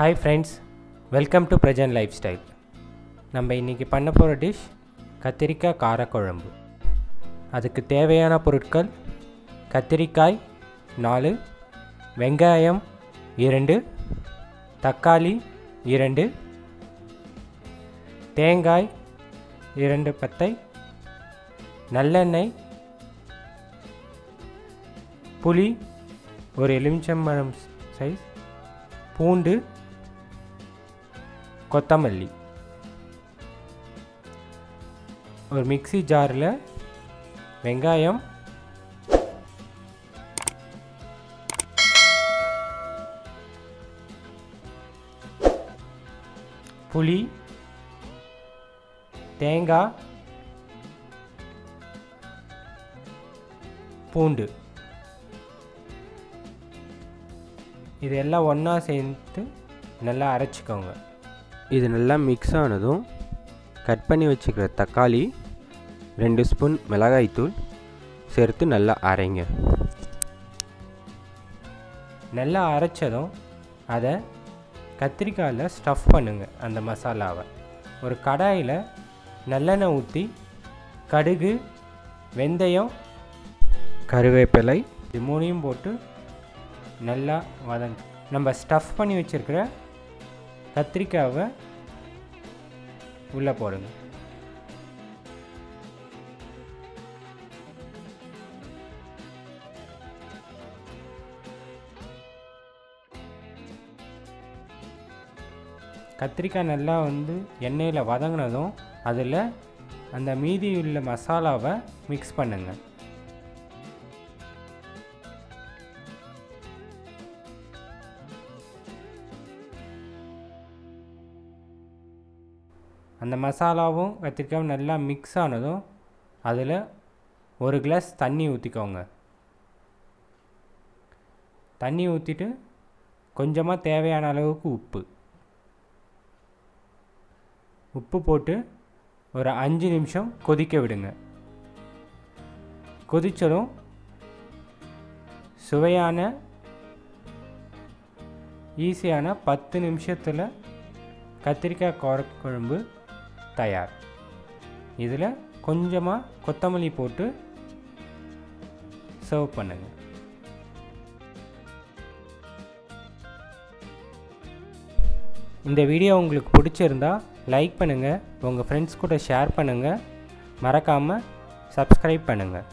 Hi friends welcome to Prajan lifestyle நம்ம இன்றைக்கி பண்ண போகிற டிஷ் கத்திரிக்காய் காரக்குழம்பு. அதுக்கு தேவையான பொருட்கள் கத்திரிக்காய் நாலு வெங்காயம் இரண்டு தக்காளி இரண்டு தேங்காய் இரண்டு பத்தை நல்லெண்ணெய் புளி ஒரு எலுமிச்சம்பழம் சைஸ் பூண்டு கொத்தமல்லி. ஒரு மிக்ஸி ஜாரில் வெங்காயம். புளி. தேங்காய். பூண்டு. இது எல்லாம் ஒன்றா சேர்த்து நல்லா அரைச்சிக்கோங்க. இது நல்லா மிக்ஸ் ஆனதும் கட் பண்ணி வச்சுக்கிற தக்காளி ரெண்டு ஸ்பூன் மிளகாய்த்தூள் சேர்த்து நல்லா அரைங்க. நல்லா அரைச்சதும் அதை கத்திரிக்காயில் ஸ்டஃப் பண்ணுங்கள் அந்த மசாலாவை. ஒரு கடாயில் நல்லெண்ணெய் ஊற்றி கடுகு வெந்தயம் கருவேப்பிலை இது மூணையும் போட்டு நல்லா வதங்க. நம்ம ஸ்டஃப் பண்ணி வச்சுருக்கிற கத்திரிக்காவை உள்ளே போடுங்க. கத்திரிக்காய் நல்லா வந்து எண்ணெயில் வதங்கினதும் அதில் அந்த மீதி உள்ள மசாலாவை மிக்ஸ் பண்ணுங்கள் அந்த மசாலாவும் கத்திரிக்காயும் நல்லா மிக்ஸ் ஆனதும் அதில் ஒரு கிளாஸ் தண்ணி ஊற்றிக்கோங்க தண்ணி ஊற்றிட்டு கொஞ்சமாக தேவையான அளவுக்கு உப்பு. உப்பு போட்டு ஒரு அஞ்சு நிமிஷம் கொதிக்க விடுங்க. கொதிச்சதும் சுவையான ஈஸியான பத்து நிமிஷத்தில் கத்திரிக்காய் காரக்குழம்பு தயார். இதில் கொஞ்சமாக கொத்தமல்லி போட்டு சர்வ் பண்ணுங்கள் இந்த வீடியோ உங்களுக்கு பிடிச்சிருந்தா லைக் பண்ணுங்கள் உங்கள் ஃப்ரெண்ட்ஸ் கூட ஷேர் பண்ணுங்கள் மறக்காமல் சப்ஸ்கிரைப் பண்ணுங்கள்